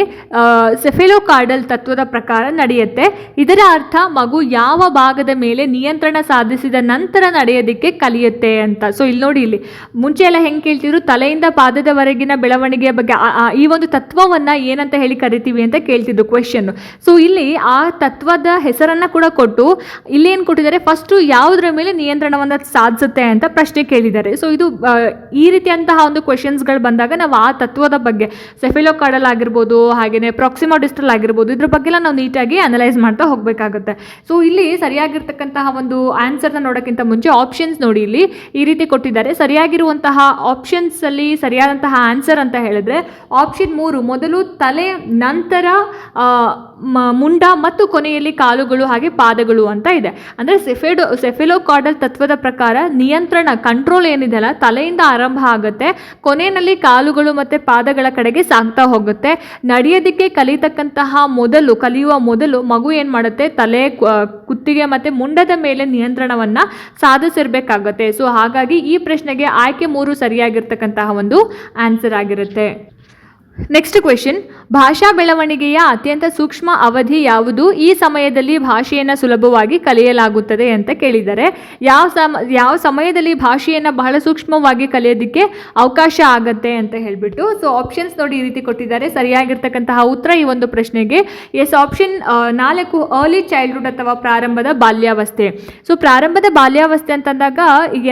A: ಸೆಫೆಲೋಕಾರ್ಡಲ್ ತತ್ವದ ಪ್ರಕಾರ ನಡೆಯುತ್ತೆ. ಇದರ ಅರ್ಥ ಮಗು ಯಾವ ಭಾಗದ ಮೇಲೆ ನಿಯಂತ್ರಣ ಸಾಧಿಸಿದ ನಂತರ ನಡೆಯೋದಕ್ಕೆ ಕಲಿಯುತ್ತೆ ಅಂತ. ಸೊ ಇಲ್ಲಿ ನೋಡಿ ಇಲ್ಲಿ. ಮುಂಚೆ ಎಲ್ಲ ಹೆಂಗೆ ಕೇಳ್ತಿದ್ರು? ತಲೆಯಿಂದ ಪಾದದವರೆಗಿನ ಬೆಳವಣಿಗೆಯ ಬಗ್ಗೆ ಈ ಒಂದು ತತ್ವವನ್ನು ಏನಂತ ಹೇಳಿ ಕರಿತೀವಿ ಅಂತ ಕೇಳ್ತಿದ್ರು ಕ್ವೆಶನ್ ಸೊ ಇಲ್ಲಿ ಆ ತತ್ವದ ಹೆಸರನ್ನು ಕೂಡ ಕೊಟ್ಟು ಇಲ್ಲೇನು ಕೊಟ್ಟಿದ್ದಾರೆ? ಫಸ್ಟು ಯಾವುದರ ಮೇಲೆ ನಿಯಂತ್ರಣವನ್ನು ಸಾಧಿಸುತ್ತೆ ಅಂತ ಪ್ರಶ್ನೆ ಕೇಳಿದ್ದಾರೆ. ಸೊ ಇದು ಈ ರೀತಿಯಂತಹ ಒಂದು ಕ್ವೆಶನ್ಸ್ಗಳು ಬಂದಾಗ ನಾವು ಆ ತತ್ವದ ಬಗ್ಗೆ ಸೆಫಿಲೋಕಾಡಲ್ ಆಗಿರ್ಬೋದು ಹಾಗೆಯೇ ಪ್ರಾಕ್ಸಿಮೋಡಿಸ್ಟಲ್ ಆಗಿರ್ಬೋದು, ಇದ್ರ ಬಗ್ಗೆಲ್ಲ ನಾವು ನೀಟಾಗಿ ಅನಲೈಸ್ ಮಾಡ್ತಾ ಹೋಗಬೇಕಾಗುತ್ತೆ. ಸೊ ಇಲ್ಲಿ ಸರಿಯಾಗಿರ್ತಕ್ಕಂತಹ ಒಂದು ಆನ್ಸರ್ನ ನೋಡೋಕ್ಕಿಂತ ಮುಂಚೆ ಆಪ್ಷನ್ಸ್ ನೋಡಿ ಇಲ್ಲಿ ಈ ರೀತಿ ಕೊಟ್ಟಿದ್ದಾರೆ. ಸರಿಯಾಗಿರುವಂತಹ ಆಪ್ಷನ್ಸಲ್ಲಿ ಸರಿಯಾದಂತಹ ಆನ್ಸರ್ ಅಂತ ಹೇಳಿದ್ರೆ ಆಪ್ಷನ್ ಮೂರು, ಮೊದಲು ತಲೆ, ನಂತರ ಮುಂಡ ಮತ್ತು ಕೊನೆಯಲ್ಲಿ ಕಾಲುಗಳು ಹಾಗೆ ಪಾದಗಳು ಅಂತ ಇದೆ. ಅಂದರೆ ಸೆಫೆಡೋ ಸೆಫೆಲೋಕಾರ್ಡಲ್ ತತ್ವದ ಪ್ರಕಾರ ನಿಯಂತ್ರಣ ಕಂಟ್ರೋಲ್ ಏನಿದೆಯಲ್ಲ ತಲೆಯಿಂದ ಆರಂಭ ಆಗುತ್ತೆ. ಕೊನೆಯಲ್ಲಿ ಕಾಲುಗಳು ಮತ್ತು ಪಾದಗಳ ಕಡೆಗೆ ಸಾಗ್ತಾ ಹೋಗುತ್ತೆ. ನಡೆಯೋದಕ್ಕೆ ಕಲಿತಕ್ಕಂತಹ ಮೊದಲು, ಕಲಿಯುವ ಮೊದಲು ಮಗು ಏನು ಮಾಡುತ್ತೆ? ತಲೆ ಕುತ್ತಿಗೆ ಮತ್ತು ಮುಂಡದ ಮೇಲೆ ನಿಯಂತ್ರಣವನ್ನು ಸಾಧಿಸಿರ್ಬೇಕಾಗತ್ತೆ. ಸೊ ಹಾಗಾಗಿ ಈ ಪ್ರಶ್ನೆಗೆ ಆಯ್ಕೆ ಮೂರು ಸರಿಯಾಗಿರ್ತಕ್ಕಂತಹ ಒಂದು ಆನ್ಸರ್ ಆಗಿರುತ್ತೆ. ನೆಕ್ಸ್ಟ್ ಕ್ವೆಶನ್ ಭಾಷಾ ಬೆಳವಣಿಗೆಯ ಅತ್ಯಂತ ಸೂಕ್ಷ್ಮ ಅವಧಿ ಯಾವುದು? ಈ ಸಮಯದಲ್ಲಿ ಭಾಷೆಯನ್ನು ಸುಲಭವಾಗಿ ಕಲಿಯಲಾಗುತ್ತದೆ ಅಂತ ಕೇಳಿದ್ದಾರೆ. ಯಾವ ಸಮ, ಯಾವ ಸಮಯದಲ್ಲಿ ಭಾಷೆಯನ್ನು ಬಹಳ ಸೂಕ್ಷ್ಮವಾಗಿ ಕಲಿಯೋದಕ್ಕೆ ಅವಕಾಶ ಆಗತ್ತೆ ಅಂತ ಹೇಳಿಬಿಟ್ಟು ಸೊ ಆಪ್ಷನ್ಸ್ ನೋಡಿ ಈ ರೀತಿ ಕೊಟ್ಟಿದ್ದಾರೆ. ಸರಿಯಾಗಿರ್ತಕ್ಕಂತಹ ಉತ್ತರ ಈ ಒಂದು ಪ್ರಶ್ನೆಗೆ. ಎಸ್ ಆಪ್ಷನ್ ನಾಲ್ಕು ಅರ್ಲಿ ಚೈಲ್ಡ್ಹುಡ್ ಅಥವಾ ಪ್ರಾರಂಭದ ಬಾಲ್ಯಾವಸ್ಥೆ. ಸೊ ಪ್ರಾರಂಭದ ಬಾಲ್ಯಾವಸ್ಥೆ ಅಂತಂದಾಗ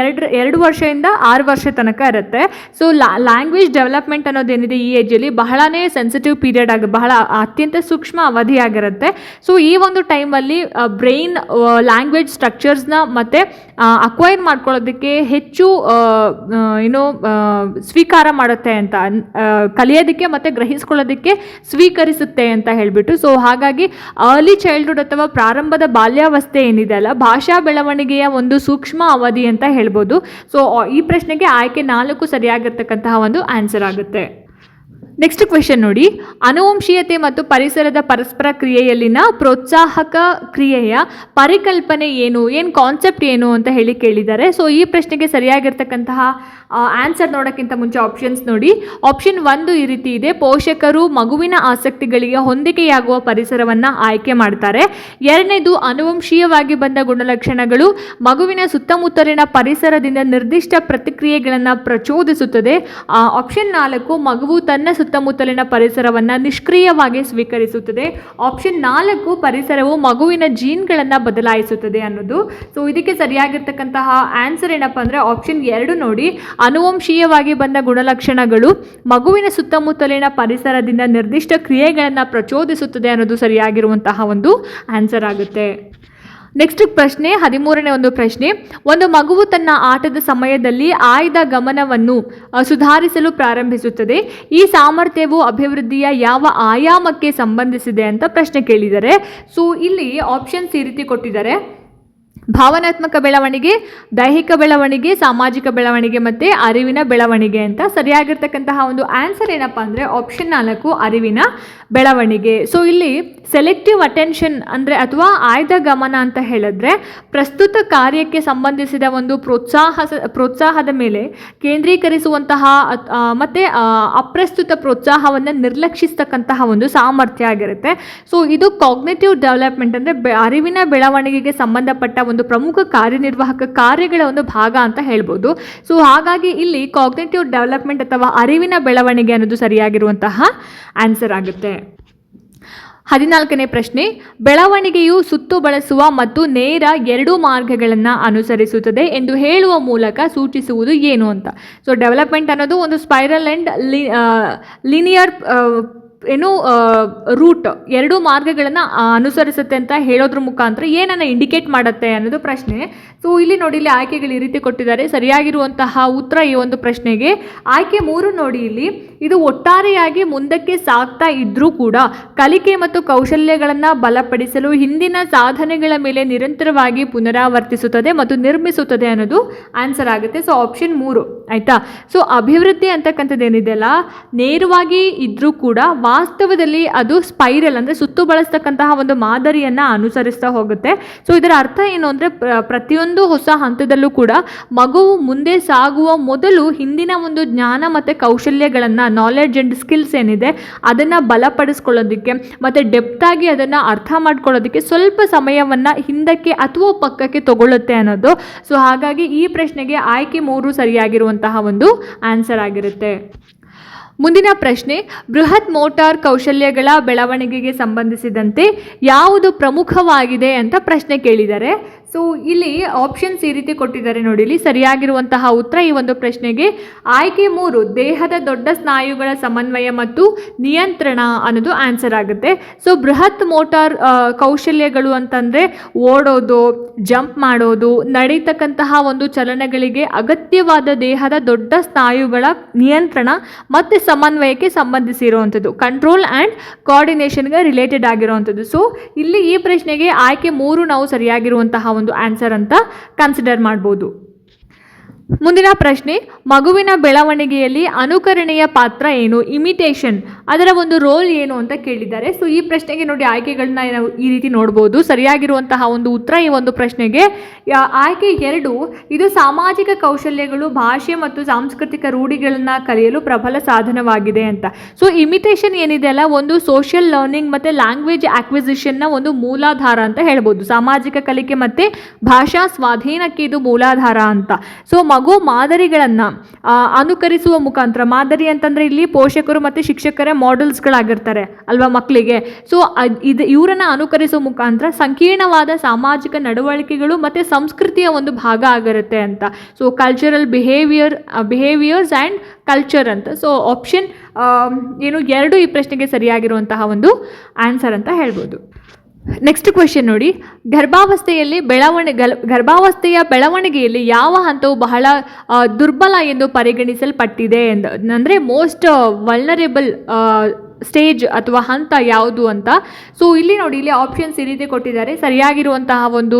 A: ಎರಡು ಎರಡು ವರ್ಷದಿಂದ ಆರು ವರ್ಷ ತನಕ ಇರುತ್ತೆ. ಸೊ ಲ್ಯಾಂಗ್ವೇಜ್ ಡೆವಲಪ್ಮೆಂಟ್ ಅನ್ನೋದೇನಿದೆ ಈ ಏಜಲ್ಲಿ ಬಹಳನೇ ಸೆನ್ಸಿಟಿವ್ ಪೀರಿಯಡ್ ಆಗಿ, ಬಹಳ ಅತ್ಯಂತ ಸೂಕ್ಷ್ಮ ಅವಧಿಯಾಗಿರುತ್ತೆ ಸೊ ಈ ಒಂದು ಟೈಮಲ್ಲಿ ಬ್ರೈನ್ ಲ್ಯಾಂಗ್ವೇಜ್ ಸ್ಟ್ರಕ್ಚರ್ಸ್ನ ಮತ್ತು ಅಕ್ವೈರ್ ಮಾಡ್ಕೊಳ್ಳೋದಕ್ಕೆ ಹೆಚ್ಚು ಏನು ಸ್ವೀಕಾರ ಮಾಡುತ್ತೆ ಅಂತ ಕಲಿಯೋದಕ್ಕೆ ಮತ್ತು ಗ್ರಹಿಸ್ಕೊಳ್ಳೋದಕ್ಕೆ ಸ್ವೀಕರಿಸುತ್ತೆ ಅಂತ ಹೇಳಿಬಿಟ್ಟು. ಸೊ ಹಾಗಾಗಿ ಅರ್ಲಿ ಚೈಲ್ಡ್ಹುಡ್ ಅಥವಾ ಪ್ರಾರಂಭದ ಬಾಲ್ಯಾವಸ್ಥೆ ಏನಿದೆ ಅಲ್ಲ, ಭಾಷಾ ಬೆಳವಣಿಗೆಯ ಒಂದು ಸೂಕ್ಷ್ಮ ಅವಧಿ ಅಂತ ಹೇಳ್ಬೋದು. ಸೊ ಈ ಪ್ರಶ್ನೆಗೆ ಆಯ್ಕೆ ನಾಲ್ಕು ಸರಿಯಾಗಿರ್ತಕ್ಕಂತಹ ಒಂದು ಆನ್ಸರ್ ಆಗುತ್ತೆ. ನೆಕ್ಸ್ಟ್ ಕ್ವೆಶನ್ ನೋಡಿ. ಅನುವಂಶೀಯತೆ ಮತ್ತು ಪರಿಸರದ ಪರಸ್ಪರ ಕ್ರಿಯೆಯಲ್ಲಿನ ಪ್ರೋತ್ಸಾಹಕ ಕ್ರಿಯೆಯ ಪರಿಕಲ್ಪನೆ ಏನು? ಏನು ಕಾನ್ಸೆಪ್ಟ್ ಏನು ಅಂತ ಹೇಳಿ ಕೇಳಿದ್ದಾರೆ. ಸೊ ಈ ಪ್ರಶ್ನೆಗೆ ಸರಿಯಾಗಿರ್ತಕ್ಕಂತಹ ಆನ್ಸರ್ ನೋಡೋಕ್ಕಿಂತ ಮುಂಚೆ ಆಪ್ಷನ್ಸ್ ನೋಡಿ. ಆಪ್ಷನ್ ಒಂದು ಈ ರೀತಿ ಇದೆ. ಪೋಷಕರು ಮಗುವಿನ ಆಸಕ್ತಿಗಳಿಗೆ ಹೊಂದಿಕೆಯಾಗುವ ಪರಿಸರವನ್ನು ಆಯ್ಕೆ ಮಾಡ್ತಾರೆ. ಎರಡನೇದು, ಅನುವಂಶೀಯವಾಗಿ ಬಂದ ಗುಣಲಕ್ಷಣಗಳು ಮಗುವಿನ ಸುತ್ತಮುತ್ತಲಿನ ಪರಿಸರದಿಂದ ನಿರ್ದಿಷ್ಟ ಪ್ರತಿಕ್ರಿಯೆಗಳನ್ನು ಪ್ರಚೋದಿಸುತ್ತದೆ. ಆಪ್ಷನ್ ನಾಲ್ಕು, ಮಗುವು ತನ್ನ ಸುತ್ತಮುತ್ತಲಿನ ಪರಿಸರವನ್ನು ನಿಷ್ಕ್ರಿಯವಾಗಿ ಸ್ವೀಕರಿಸುತ್ತದೆ. ಆಪ್ಷನ್ ನಾಲ್ಕು, ಪರಿಸರವು ಮಗುವಿನ ಜೀನ್ಗಳನ್ನು ಬದಲಾಯಿಸುತ್ತದೆ ಅನ್ನೋದು. ಸೊ ಇದಕ್ಕೆ ಸರಿಯಾಗಿರ್ತಕ್ಕಂತಹ ಆನ್ಸರ್ ಏನಪ್ಪ ಅಂದರೆ ಆಪ್ಷನ್ ಎರಡು ನೋಡಿ. ಅನುವಂಶೀಯವಾಗಿ ಬಂದ ಗುಣಲಕ್ಷಣಗಳು ಮಗುವಿನ ಸುತ್ತಮುತ್ತಲಿನ ಪರಿಸರದಿಂದ ನಿರ್ದಿಷ್ಟ ಕ್ರಿಯೆಗಳನ್ನು ಪ್ರಚೋದಿಸುತ್ತದೆ ಅನ್ನೋದು ಸರಿಯಾಗಿರುವಂತಹ ಒಂದು ಆನ್ಸರ್ ಆಗುತ್ತೆ. ನೆಕ್ಸ್ಟ್ ಪ್ರಶ್ನೆ, ಹದಿಮೂರನೇ ಒಂದು ಪ್ರಶ್ನೆ. ಒಂದು ಮಗುವು ತನ್ನ ಆಟದ ಸಮಯದಲ್ಲಿ ಆಯ್ದ ಗಮನವನ್ನು ಸುಧಾರಿಸಲು ಪ್ರಾರಂಭಿಸುತ್ತದೆ. ಈ ಸಾಮರ್ಥ್ಯವು ಅಭಿವೃದ್ಧಿಯ ಯಾವ ಆಯಾಮಕ್ಕೆ ಸಂಬಂಧಿಸಿದೆ ಅಂತ ಪ್ರಶ್ನೆ ಕೇಳಿದ್ದಾರೆ ಸೊ, ಇಲ್ಲಿ ಆಪ್ಷನ್ಸ್ ಈ ರೀತಿ ಕೊಟ್ಟಿದ್ದಾರೆ. ಭಾವನಾತ್ಮಕ ಬೆಳವಣಿಗೆ, ದೈಹಿಕ ಬೆಳವಣಿಗೆ, ಸಾಮಾಜಿಕ ಬೆಳವಣಿಗೆ ಮತ್ತು ಅರಿವಿನ ಬೆಳವಣಿಗೆ ಅಂತ ಸರಿಯಾಗಿರ್ತಕ್ಕಂತಹ ಒಂದು ಆನ್ಸರ್ ಏನಪ್ಪ ಅಂದರೆ ಆಪ್ಷನ್ ನಾಲ್ಕು, ಅರಿವಿನ ಬೆಳವಣಿಗೆ. ಸೊ ಇಲ್ಲಿ ಸೆಲೆಕ್ಟಿವ್ ಅಟೆನ್ಷನ್ ಅಂದರೆ ಅಥವಾ ಆಯ್ದ ಗಮನ ಅಂತ ಹೇಳಿದ್ರೆ ಪ್ರಸ್ತುತ ಕಾರ್ಯಕ್ಕೆ ಸಂಬಂಧಿಸಿದ ಒಂದು ಪ್ರೋತ್ಸಾಹ ಪ್ರೋತ್ಸಾಹದ ಮೇಲೆ ಕೇಂದ್ರೀಕರಿಸುವಂತಹ ಮತ್ತು ಅಪ್ರಸ್ತುತ ಪ್ರೋತ್ಸಾಹವನ್ನು ನಿರ್ಲಕ್ಷಿಸ್ತಕ್ಕಂತಹ ಒಂದು ಸಾಮರ್ಥ್ಯ ಆಗಿರುತ್ತೆ. ಸೊ ಇದು ಕಾಗ್ನೇಟಿವ್ ಡೆವಲಪ್ಮೆಂಟ್ ಅಂದರೆ ಅರಿವಿನ ಬೆಳವಣಿಗೆಗೆ ಸಂಬಂಧಪಟ್ಟ ಒಂದು ಪ್ರಮುಖ ಕಾರ್ಯನಿರ್ವಾಹಕ ಕಾರ್ಯಗಳ ಒಂದು ಭಾಗ ಅಂತ ಹೇಳ್ಬೋದು. ಸೊ ಹಾಗಾಗಿ ಇಲ್ಲಿ ಕಾಗ್ನೇಟಿವ್ ಡೆವಲಪ್ಮೆಂಟ್ ಅಥವಾ ಅರಿವಿನ ಬೆಳವಣಿಗೆ ಅನ್ನೋದು ಸರಿಯಾಗಿರುವಂತಹ ಆನ್ಸರ್ ಆಗುತ್ತೆ. ಹದಿನಾಲ್ಕನೇ ಪ್ರಶ್ನೆ, ಬೆಳವಣಿಗೆಯು ಸುತ್ತು ಬಳಸುವ ಮತ್ತು ನೇರ ಎರಡು ಮಾರ್ಗಗಳನ್ನು ಅನುಸರಿಸುತ್ತದೆ ಎಂದು ಹೇಳುವ ಮೂಲಕ ಸೂಚಿಸುವುದು ಏನು ಅಂತ? ಸೊ ಡೆವಲಪ್ಮೆಂಟ್ ಅನ್ನೋದು ಒಂದು ಸ್ಪೈರಲ್ ಆ್ಯಂಡ್ ಲಿನಿಯರ್ ಏನು ರೂಟ್ ಎರಡು ಮಾರ್ಗಗಳನ್ನು ಅನುಸರಿಸುತ್ತೆ ಅಂತ ಹೇಳೋದ್ರ ಮುಖಾಂತರ ಏನನ್ನು ಇಂಡಿಕೇಟ್ ಮಾಡುತ್ತೆ ಅನ್ನೋದು ಪ್ರಶ್ನೆ. ಸೊ ಇಲ್ಲಿ ನೋಡಿ, ಇಲ್ಲಿ ಆಯ್ಕೆಗಳು ಈ ರೀತಿ ಕೊಟ್ಟಿದ್ದಾರೆ. ಸರಿಯಾಗಿರುವಂತಹ ಉತ್ತರ ಈ ಒಂದು ಪ್ರಶ್ನೆಗೆ. ಆಯ್ಕೆ ಮೂರು ನೋಡಿ ಇಲ್ಲಿ. ಇದು ಒಟ್ಟಾರೆಯಾಗಿ ಮುಂದಕ್ಕೆ ಸಾಗ್ತಾ ಇದ್ದರೂ ಕೂಡ ಕಲಿಕೆ ಮತ್ತು ಕೌಶಲ್ಯಗಳನ್ನು ಬಲಪಡಿಸಲು ಹಿಂದಿನ ಸಾಧನೆಗಳ ಮೇಲೆ ನಿರಂತರವಾಗಿ ಪುನರಾವರ್ತಿಸುತ್ತದೆ ಮತ್ತು ನಿರ್ಮಿಸುತ್ತದೆ ಅನ್ನೋದು ಆನ್ಸರ್ ಆಗುತ್ತೆ. ಸೊ ಆಪ್ಷನ್ ಮೂರು. ಆಯಿತಾ? ಸೊ ಅಭಿವೃದ್ಧಿ ಅಂತಕ್ಕಂಥದ್ದು ಏನಿದೆಯಲ್ಲ ನೇರವಾಗಿ ಇದ್ದರೂ ಕೂಡ ವಾಸ್ತವದಲ್ಲಿ ಅದು ಸ್ಪೈರಲ್ ಅಂದರೆ ಸುತ್ತು ಬಳಸ್ತಕ್ಕಂತಹ ಒಂದು ಮಾದರಿಯನ್ನು ಅನುಸರಿಸ್ತಾ ಹೋಗುತ್ತೆ. ಸೊ ಇದರ ಅರ್ಥ ಏನು ಅಂದರೆ ಪ್ರತಿಯೊಂದು ಹೊಸ ಹಂತದಲ್ಲೂ ಕೂಡ ಮಗುವು ಮುಂದೆ ಸಾಗುವ ಮೊದಲು ಹಿಂದಿನ ಒಂದು ಜ್ಞಾನ ಮತ್ತು ಕೌಶಲ್ಯಗಳನ್ನು ನಾಲೆಡ್ಜ್ ಆ್ಯಂಡ್ ಸ್ಕಿಲ್ಸ್ ಏನಿದೆ, ಅದನ್ನು ಬಲಪಡಿಸ್ಕೊಳ್ಳೋದಕ್ಕೆ ಮತ್ತು ಡೆಪ್ತಾಗಿ ಅದನ್ನು ಅರ್ಥ ಮಾಡ್ಕೊಳ್ಳೋದಕ್ಕೆ ಸ್ವಲ್ಪ ಸಮಯವನ್ನು ಹಿಂದಕ್ಕೆ ಅಥವಾ ಪಕ್ಕಕ್ಕೆ ತಗೊಳ್ಳುತ್ತೆ ಅನ್ನೋದು. ಸೊ ಹಾಗಾಗಿ ಈ ಪ್ರಶ್ನೆಗೆ ಆಯ್ಕೆ ಮೂರು ಸರಿಯಾಗಿರುವಂತಹ ಒಂದು ಆನ್ಸರ್ ಆಗಿರುತ್ತೆ. ಮುಂದಿನ ಪ್ರಶ್ನೆ ಬೃಹತ್ ಮೋಟಾರ್ ಕೌಶಲ್ಯಗಳ ಬೆಳವಣಿಗೆಗೆ ಸಂಬಂಧಿಸಿದಂತೆ ಯಾವುದು ಪ್ರಮುಖವಾಗಿದೆ ಅಂತ ಪ್ರಶ್ನೆ ಕೇಳಿದ್ದಾರೆ ಸೊ ಇಲ್ಲಿ ಆಪ್ಷನ್ಸ್ ಈ ರೀತಿ ಕೊಟ್ಟಿದ್ದಾರೆ ನೋಡಿ. ಇಲ್ಲಿ ಸರಿಯಾಗಿರುವಂತಹ ಉತ್ತರ ಈ ಒಂದು ಪ್ರಶ್ನೆಗೆ. ಆಯ್ಕೆ ಮೂರು, ದೇಹದ ದೊಡ್ಡ ಸ್ನಾಯುಗಳ ಸಮನ್ವಯ ಮತ್ತು ನಿಯಂತ್ರಣ ಅನ್ನೋದು ಆನ್ಸರ್ ಆಗುತ್ತೆ. ಸೊ ಬೃಹತ್ ಮೋಟಾರ್ ಕೌಶಲ್ಯಗಳು ಅಂತಂದರೆ ಓಡೋದು, ಜಂಪ್ ಮಾಡೋದು, ನಡೀತಕ್ಕಂತಹ ಒಂದು ಚಲನೆಗಳಿಗೆ ಅಗತ್ಯವಾದ ದೇಹದ ದೊಡ್ಡ ಸ್ನಾಯುಗಳ ನಿಯಂತ್ರಣ ಮತ್ತು ಸಮನ್ವಯಕ್ಕೆ ಸಂಬಂಧಿಸಿರುವಂಥದ್ದು. ಕಂಟ್ರೋಲ್ ಆ್ಯಂಡ್ ಕೋಆರ್ಡಿನೇಷನ್ಗೆ ರಿಲೇಟೆಡ್ ಆಗಿರುವಂಥದ್ದು. ಸೊ ಇಲ್ಲಿ ಈ ಪ್ರಶ್ನೆಗೆ ಆಯ್ಕೆ ಮೂರು ನಾವು ಸರಿಯಾಗಿರುವಂತಹ ಒಂದು ಆನ್ಸರ್ ಅಂತ ಕನ್ಸಿಡರ್ ಮಾಡ್ಬೋದು. ಮುಂದಿನ ಪ್ರಶ್ನೆ, ಮಗುವಿನ ಬೆಳವಣಿಗೆಯಲ್ಲಿ ಅನುಕರಣೆಯ ಪಾತ್ರ ಏನು? ಇಮಿಟೇಷನ್ ಅದರ ಒಂದು ರೋಲ್ ಏನು ಅಂತ ಕೇಳಿದ್ದಾರೆ. ಸೊ ಈ ಪ್ರಶ್ನೆಗೆ ನೋಡಿ ಆಯ್ಕೆಗಳನ್ನ ನಾವು ಈ ರೀತಿ ನೋಡ್ಬೋದು. ಸರಿಯಾಗಿರುವಂತಹ ಒಂದು ಉತ್ತರ ಈ ಒಂದು ಪ್ರಶ್ನೆಗೆ. ಆಯ್ಕೆ ಎರಡು, ಇದು ಸಾಮಾಜಿಕ ಕೌಶಲ್ಯಗಳು, ಭಾಷೆ ಮತ್ತು ಸಾಂಸ್ಕೃತಿಕ ರೂಢಿಗಳನ್ನು ಕಲಿಯಲು ಪ್ರಬಲ ಸಾಧನವಾಗಿದೆ ಅಂತ. ಸೊ ಇಮಿಟೇಷನ್ ಏನಿದೆ ಅಲ್ಲ, ಒಂದು ಸೋಷಿಯಲ್ ಲರ್ನಿಂಗ್ ಮತ್ತು ಲ್ಯಾಂಗ್ವೇಜ್ ಆಕ್ವಿಸಿಷನ್ನ ಒಂದು ಮೂಲಾಧಾರ ಅಂತ ಹೇಳ್ಬೋದು. ಸಾಮಾಜಿಕ ಕಲಿಕೆ ಮತ್ತು ಭಾಷಾ ಸ್ವಾಧೀನಕ್ಕೆ ಇದು ಮೂಲಾಧಾರ ಅಂತ. ಸೊ ಮಗು ಮಾದರಿಗಳನ್ನು ಅನುಕರಿಸುವ ಮುಖಾಂತರ, ಮಾದರಿ ಅಂತಂದರೆ ಇಲ್ಲಿ ಪೋಷಕರು ಮತ್ತು ಶಿಕ್ಷಕರೇ ಮಾಡೆಲ್ಸ್ಗಳಾಗಿರ್ತಾರೆ ಅಲ್ವಾ ಮಕ್ಕಳಿಗೆ ಸೊ ಇದು ಇವರನ್ನು ಅನುಕರಿಸುವ ಮುಖಾಂತರ ಸಂಕೀರ್ಣವಾದ ಸಾಮಾಜಿಕ ನಡವಳಿಕೆಗಳು ಮತ್ತು ಸಂಸ್ಕೃತಿಯ ಒಂದು ಭಾಗ ಆಗಿರುತ್ತೆ ಅಂತ. So cultural behaviour behaviours and culture ಅಂತ. ಸೊ ಆಪ್ಷನ್ ಏನು, ಎರಡು ಈ ಪ್ರಶ್ನೆಗೆ ಸರಿಯಾಗಿರುವಂತಹ ಒಂದು ಆನ್ಸರ್ ಅಂತ ಹೇಳ್ಬೋದು. ನೆಕ್ಸ್ಟ್ ಕ್ವೆಶನ್ ನೋಡಿ. ಗರ್ಭಾವಸ್ಥೆಯಲ್ಲಿ ಬೆಳವಣಿಗೆ ಗರ್ಭಾವಸ್ಥೆಯ ಬೆಳವಣಿಗೆಯಲ್ಲಿ ಯಾವ ಹಂತವು ಬಹಳ ದುರ್ಬಲ ಎಂದು ಪರಿಗಣಿಸಲ್ಪಟ್ಟಿದೆ ಎಂದು ಅಂದರೆ ಮೋಸ್ಟ್ ವಲ್ನರೇಬಲ್ ಸ್ಟೇಜ್ ಅಥವಾ ಹಂತ ಯಾವುದು ಅಂತ. ಸೊ ಇಲ್ಲಿ ನೋಡಿ, ಇಲ್ಲಿ ಆಪ್ಷನ್ಸ್ ಈ ರೀತಿ ಕೊಟ್ಟಿದ್ದಾರೆ. ಸರಿಯಾಗಿರುವಂತಹ ಒಂದು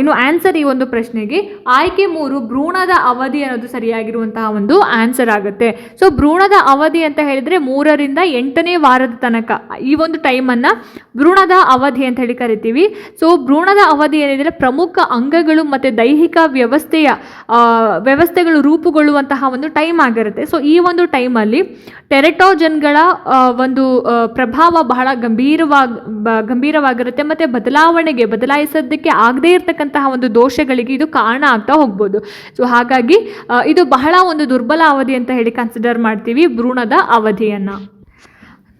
A: ಏನು ಆನ್ಸರ್ ಈ ಒಂದು ಪ್ರಶ್ನೆಗೆ, ಆಯ್ಕೆ ಮೂರು ಭ್ರೂಣದ ಅವಧಿ ಅನ್ನೋದು ಸರಿಯಾಗಿರುವಂತಹ ಒಂದು ಆನ್ಸರ್ ಆಗುತ್ತೆ. ಸೊ ಭ್ರೂಣದ ಅವಧಿ ಅಂತ ಹೇಳಿದ್ರೆ ಮೂರರಿಂದ ಎಂಟನೇ ವಾರದ ತನಕ, ಈ ಒಂದು ಟೈಮನ್ನು ಭ್ರೂಣದ ಅವಧಿ ಅಂತ ಹೇಳಿ ಕರಿತೀವಿ. ಸೊ ಭ್ರೂಣದ ಅವಧಿ ಏನಿದ್ರೆ ಪ್ರಮುಖ ಅಂಗಗಳು ಮತ್ತು ದೈಹಿಕ ವ್ಯವಸ್ಥೆಯ ವ್ಯವಸ್ಥೆಗಳು ರೂಪುಗೊಳ್ಳುವಂತಹ ಒಂದು ಟೈಮ್ ಆಗಿರುತ್ತೆ. ಸೊ ಈ ಒಂದು ಟೈಮಲ್ಲಿ ಟೆರೆಟೋಜನ್ಗಳ ಒಂದು ಪ್ರಭಾವ ಬಹಳ ಗಂಭೀರವಾಗಿ ಗಂಭೀರವಾಗಿರುತ್ತೆ ಮತ್ತು ಬದಲಾವಣೆಗೆ, ಬದಲಾಯಿಸೋದಕ್ಕೆ ಆಗದೇ ಇರತಕ್ಕಂತಹ ಒಂದು ದೋಷಗಳಿಗೆ ಇದು ಕಾರಣ ಆಗ್ತಾ ಹೋಗ್ಬೋದು. ಸೊ ಹಾಗಾಗಿ ಇದು ಬಹಳ ಒಂದು ದುರ್ಬಲ ಅವಧಿ ಅಂತ ಹೇಳಿ ಕನ್ಸಿಡರ್ ಮಾಡ್ತೀವಿ ಭ್ರೂಣದ ಅವಧಿಯನ್ನು.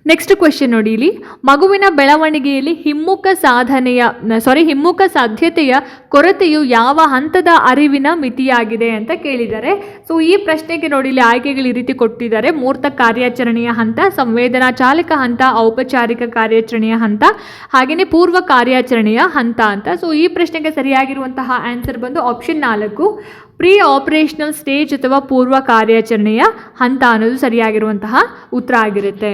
A: ನೆಕ್ಸ್ಟ್ ಕ್ವೆಶನ್ ನೋಡಿ ಇಲ್ಲಿ. ಮಗುವಿನ ಬೆಳವಣಿಗೆಯಲ್ಲಿ ಹಿಮ್ಮುಖ ಸಾಧನೆಯ ಸಾರಿ ಹಿಮ್ಮುಖ ಸಾಧ್ಯತೆಯ ಕೊರತೆಯು ಯಾವ ಹಂತದ ಅರಿವಿನ ಮಿತಿಯಾಗಿದೆ ಅಂತ ಕೇಳಿದ್ದಾರೆ. ಸೊ ಈ ಪ್ರಶ್ನೆಗೆ ನೋಡಿ ಇಲ್ಲಿ ಆಯ್ಕೆಗಳು ಈ ರೀತಿ ಕೊಟ್ಟಿದ್ದಾರೆ. ಮೂರ್ತ ಕಾರ್ಯಾಚರಣೆಯ ಹಂತ, ಸಂವೇದನಾ ಚಾಲಕ ಹಂತ, ಔಪಚಾರಿಕ ಕಾರ್ಯಾಚರಣೆಯ ಹಂತ, ಹಾಗೆಯೇ ಪೂರ್ವ ಕಾರ್ಯಾಚರಣೆಯ ಹಂತ ಅಂತ. ಸೊ ಈ ಪ್ರಶ್ನೆಗೆ ಸರಿಯಾಗಿರುವಂತಹ ಆನ್ಸರ್ ಬಂದು ಆಪ್ಷನ್ ನಾಲ್ಕು. ಪ್ರೀ ಆಪರೇಷನಲ್ ಸ್ಟೇಜ್ ಅಥವಾ ಪೂರ್ವ ಕಾರ್ಯಾಚರಣೆಯ ಹಂತ ಅನ್ನೋದು ಸರಿಯಾಗಿರುವಂತಹ ಉತ್ತರ ಆಗಿರುತ್ತೆ.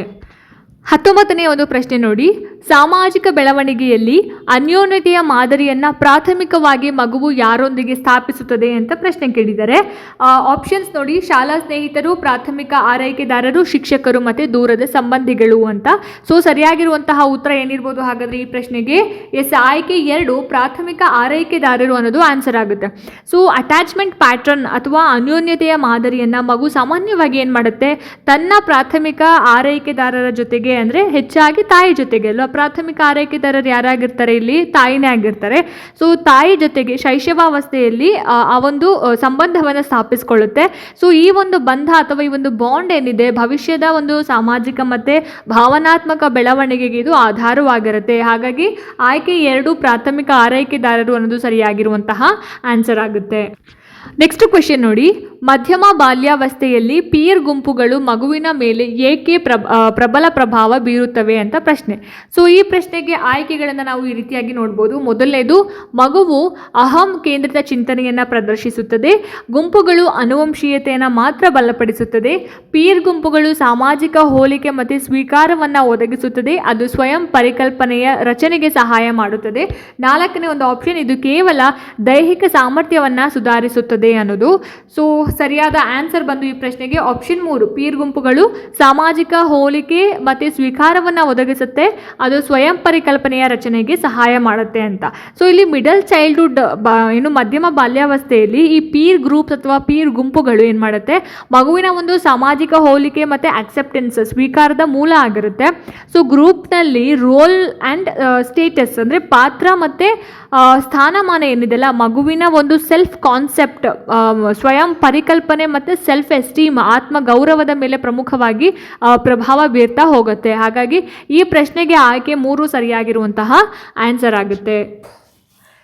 A: ಹತ್ತೊಂಬತ್ತನೇ ಒಂದು ಪ್ರಶ್ನೆ ನೋಡಿ. ಸಾಮಾಜಿಕ ಬೆಳವಣಿಗೆಯಲ್ಲಿ ಅನ್ಯೋನ್ಯತೆಯ ಮಾದರಿಯನ್ನ ಪ್ರಾಥಮಿಕವಾಗಿ ಮಗುವು ಯಾರೊಂದಿಗೆ ಸ್ಥಾಪಿಸುತ್ತದೆ ಅಂತ ಪ್ರಶ್ನೆ ಕೇಳಿದ್ದಾರೆ ಆಪ್ಷನ್ಸ್ ನೋಡಿ. ಶಾಲಾ ಸ್ನೇಹಿತರು, ಪ್ರಾಥಮಿಕ ಆರೈಕೆದಾರರು, ಶಿಕ್ಷಕರು ಮತ್ತು ದೂರದ ಸಂಬಂಧಿಗಳು ಅಂತ. ಸೊ ಸರಿಯಾಗಿರುವಂತಹ ಉತ್ತರ ಏನಿರ್ಬೋದು ಹಾಗಾದ್ರೆ ಈ ಪ್ರಶ್ನೆಗೆ? ಎಸ್, ಆಯ್ಕೆ ಎರಡು, ಪ್ರಾಥಮಿಕ ಆರೈಕೆದಾರರು ಅನ್ನೋದು ಆನ್ಸರ್ ಆಗುತ್ತೆ. ಸೊ ಅಟ್ಯಾಚ್ಮೆಂಟ್ ಪ್ಯಾಟ್ರನ್ ಅಥವಾ ಅನ್ಯೋನ್ಯತೆಯ ಮಾದರಿಯನ್ನ ಮಗು ಸಾಮಾನ್ಯವಾಗಿ ಏನು ಮಾಡುತ್ತೆ? ತನ್ನ ಪ್ರಾಥಮಿಕ ಆರೈಕೆದಾರರ ಜೊತೆಗೆ ಅಂದರೆ ಹೆಚ್ಚಾಗಿ ತಾಯಿ ಜೊತೆಗೆ, ಅಲ್ವಾ? ಪ್ರಾಥಮಿಕ ಆರೈಕೆದಾರರು ಯಾರಾಗಿರ್ತಾರೆ ಇಲ್ಲಿ? ತಾಯಿನೇ ಆಗಿರ್ತಾರೆ. ಸೊ ತಾಯಿ ಜೊತೆಗೆ ಶೈಶವಾವಸ್ಥೆಯಲ್ಲಿ, ಆ ಒಂದು ಸಂಬಂಧವನ್ನು ಸ್ಥಾಪಿಸಿಕೊಳ್ಳುತ್ತೆ. ಸೊ ಈ ಒಂದು ಬಂಧ ಅಥವಾ ಈ ಒಂದು ಬಾಂಡ್ ಏನಿದೆ, ಭವಿಷ್ಯದ ಒಂದು ಸಾಮಾಜಿಕ ಮತ್ತು ಭಾವನಾತ್ಮಕ ಬೆಳವಣಿಗೆಗೆ ಇದು ಆಧಾರವಾಗಿರುತ್ತೆ. ಹಾಗಾಗಿ, ಆಯ್ಕೆ ಎರಡು ಪ್ರಾಥಮಿಕ ಆರೈಕೆದಾರರು ಅನ್ನೋದು ಸರಿಯಾಗಿರುವಂತಹ ಆನ್ಸರ್ ಆಗುತ್ತೆ. ನೆಕ್ಸ್ಟ್ ಕ್ವೆಶನ್ ನೋಡಿ. ಮಧ್ಯಮ ಬಾಲ್ಯಾವಸ್ಥೆಯಲ್ಲಿ ಪೀರ್ ಗುಂಪುಗಳು ಮಗುವಿನ ಮೇಲೆ ಏಕೆ ಪ್ರಬ ಪ್ರಬಲ ಪ್ರಭಾವ ಬೀರುತ್ತವೆ ಅಂತ ಪ್ರಶ್ನೆ. ಸೊ ಈ ಪ್ರಶ್ನೆಗೆ ಆಯ್ಕೆಗಳನ್ನು ನಾವು ಈ ರೀತಿಯಾಗಿ ನೋಡ್ಬೋದು. ಮೊದಲನೇದು, ಮಗುವು ಅಹಂ ಕೇಂದ್ರಿತ ಚಿಂತನೆಯನ್ನು ಪ್ರದರ್ಶಿಸುತ್ತದೆ. ಗುಂಪುಗಳು ಅನುವಂಶೀಯತೆಯನ್ನು ಮಾತ್ರ ಬಲಪಡಿಸುತ್ತದೆ. ಪೀರ್ ಗುಂಪುಗಳು ಸಾಮಾಜಿಕ ಹೋಲಿಕೆ ಮತ್ತು ಸ್ವೀಕಾರವನ್ನು ಒದಗಿಸುತ್ತದೆ. ಅದು ಸ್ವಯಂ ಪರಿಕಲ್ಪನೆಯ ರಚನೆಗೆ ಸಹಾಯ ಮಾಡುತ್ತದೆ. ನಾಲ್ಕನೇ ಒಂದು ಆಪ್ಷನ್ ಇದು ಕೇವಲ ದೈಹಿಕ ಸಾಮರ್ಥ್ಯವನ್ನು ಸುಧಾರಿಸುತ್ತದೆ ಅನ್ನೋದು. ಸೊ ಸರಿಯಾದ ಆನ್ಸರ್ ಬಂದು ಈ ಪ್ರಶ್ನೆಗೆ ಆಪ್ಷನ್ ಮೂರು ಪೀರ್ ಗುಂಪುಗಳು ಸಾಮಾಜಿಕ ಹೋಲಿಕೆ ಮತ್ತು ಸ್ವೀಕಾರವನ್ನು ಒದಗಿಸುತ್ತೆ. ಅದು ಸ್ವಯಂ ಪರಿಕಲ್ಪನೆಯ ರಚನೆಗೆ ಸಹಾಯ ಮಾಡುತ್ತೆ ಅಂತ. ಸೊ ಇಲ್ಲಿ ಮಿಡಲ್ ಚೈಲ್ಡ್ಹುಡ್ ಬಾ ಏನು ಮಧ್ಯಮ ಬಾಲ್ಯಾವಸ್ಥೆಯಲ್ಲಿ ಈ ಪೀರ್ ಗ್ರೂಪ್ಸ್ ಅಥವಾ ಪೀರ್ ಗುಂಪುಗಳು ಏನು ಮಾಡುತ್ತೆ? ಮಗುವಿನ ಒಂದು ಸಾಮಾಜಿಕ ಹೋಲಿಕೆ ಮತ್ತು ಅಕ್ಸೆಪ್ಟೆನ್ಸ್ ಸ್ವೀಕಾರದ ಮೂಲ ಆಗಿರುತ್ತೆ. ಸೊ ಗ್ರೂಪ್ನಲ್ಲಿ ರೋಲ್ ಆ್ಯಂಡ್ ಸ್ಟೇಟಸ್ ಅಂದರೆ ಪಾತ್ರ ಮತ್ತು ಸ್ಥಾನಮಾನ ಏನಿದೆಲ್ಲ ಮಗುವಿನ ಒಂದು ಸೆಲ್ಫ್ ಕಾನ್ಸೆಪ್ಟ್ ಸ್ವಯಂ ಪರಿಕಲ್ಪನೆ ಮತ್ತು ಸೆಲ್ಫ್ ಎಸ್ಟೀಮ್ ಆತ್ಮ ಗೌರವದ ಮೇಲೆ ಪ್ರಮುಖವಾಗಿ ಪ್ರಭಾವ ಬೀರ್ತಾ ಹೋಗುತ್ತೆ. ಹಾಗಾಗಿ ಈ ಪ್ರಶ್ನೆಗೆ ಆಯ್ಕೆ ಮೂರು ಸರಿಯಾಗಿರುವಂತಹ ಆನ್ಸರ್ ಆಗುತ್ತೆ.